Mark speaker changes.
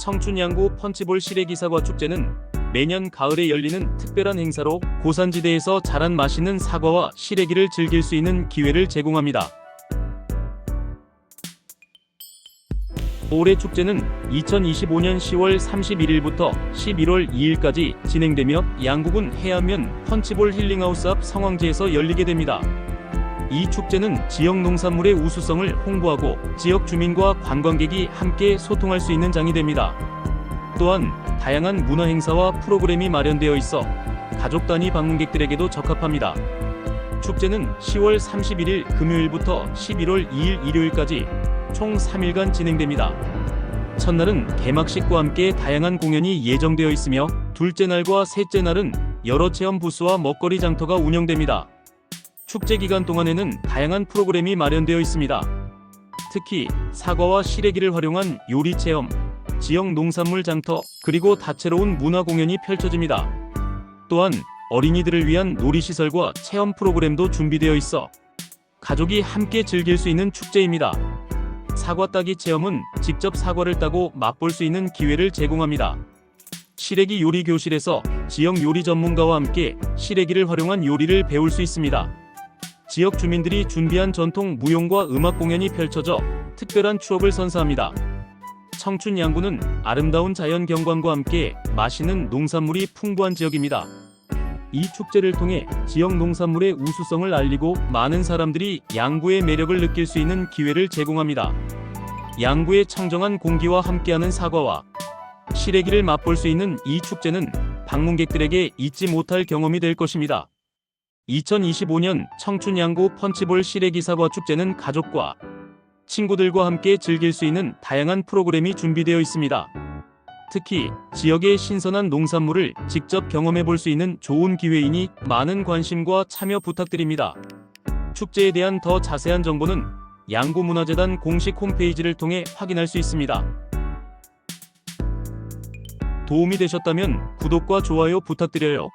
Speaker 1: 청춘양구 펀치볼 시래기사과 축제는 매년 가을에 열리는 특별한 행사로 고산지대에서 자란 맛있는 사과와 시래기를 즐길 수 있는 기회를 제공합니다. 올해 축제는 2025년 10월 31일부터 11월 2일까지 진행되며 양구군 해안면 펀치볼 힐링하우스 앞 성황지에서 열리게 됩니다. 이 축제는 지역 농산물의 우수성을 홍보하고 지역 주민과 관광객이 함께 소통할 수 있는 장이 됩니다. 또한 다양한 문화 행사와 프로그램이 마련되어 있어 가족 단위 방문객들에게도 적합합니다. 축제는 10월 31일 금요일부터 11월 2일 일요일까지 총 3일간 진행됩니다. 첫날은 개막식과 함께 다양한 공연이 예정되어 있으며 둘째 날과 셋째 날은 여러 체험 부스와 먹거리 장터가 운영됩니다. 축제 기간 동안에는 다양한 프로그램이 마련되어 있습니다. 특히 사과와 시래기를 활용한 요리 체험, 지역 농산물 장터, 그리고 다채로운 문화 공연이 펼쳐집니다. 또한 어린이들을 위한 놀이시설과 체험 프로그램도 준비되어 있어 가족이 함께 즐길 수 있는 축제입니다. 사과 따기 체험은 직접 사과를 따고 맛볼 수 있는 기회를 제공합니다. 시래기 요리 교실에서 지역 요리 전문가와 함께 시래기를 활용한 요리를 배울 수 있습니다. 지역 주민들이 준비한 전통 무용과 음악 공연이 펼쳐져 특별한 추억을 선사합니다. 청춘 양구는 아름다운 자연 경관과 함께 맛있는 농산물이 풍부한 지역입니다. 이 축제를 통해 지역 농산물의 우수성을 알리고 많은 사람들이 양구의 매력을 느낄 수 있는 기회를 제공합니다. 양구의 청정한 공기와 함께하는 사과와 시래기를 맛볼 수 있는 이 축제는 방문객들에게 잊지 못할 경험이 될 것입니다. 2025년 청춘 양구 펀치볼 시래기 사과 축제는 가족과 친구들과 함께 즐길 수 있는 다양한 프로그램이 준비되어 있습니다. 특히 지역의 신선한 농산물을 직접 경험해 볼 수 있는 좋은 기회이니 많은 관심과 참여 부탁드립니다. 축제에 대한 더 자세한 정보는 양구문화재단 공식 홈페이지를 통해 확인할 수 있습니다. 도움이 되셨다면 구독과 좋아요 부탁드려요.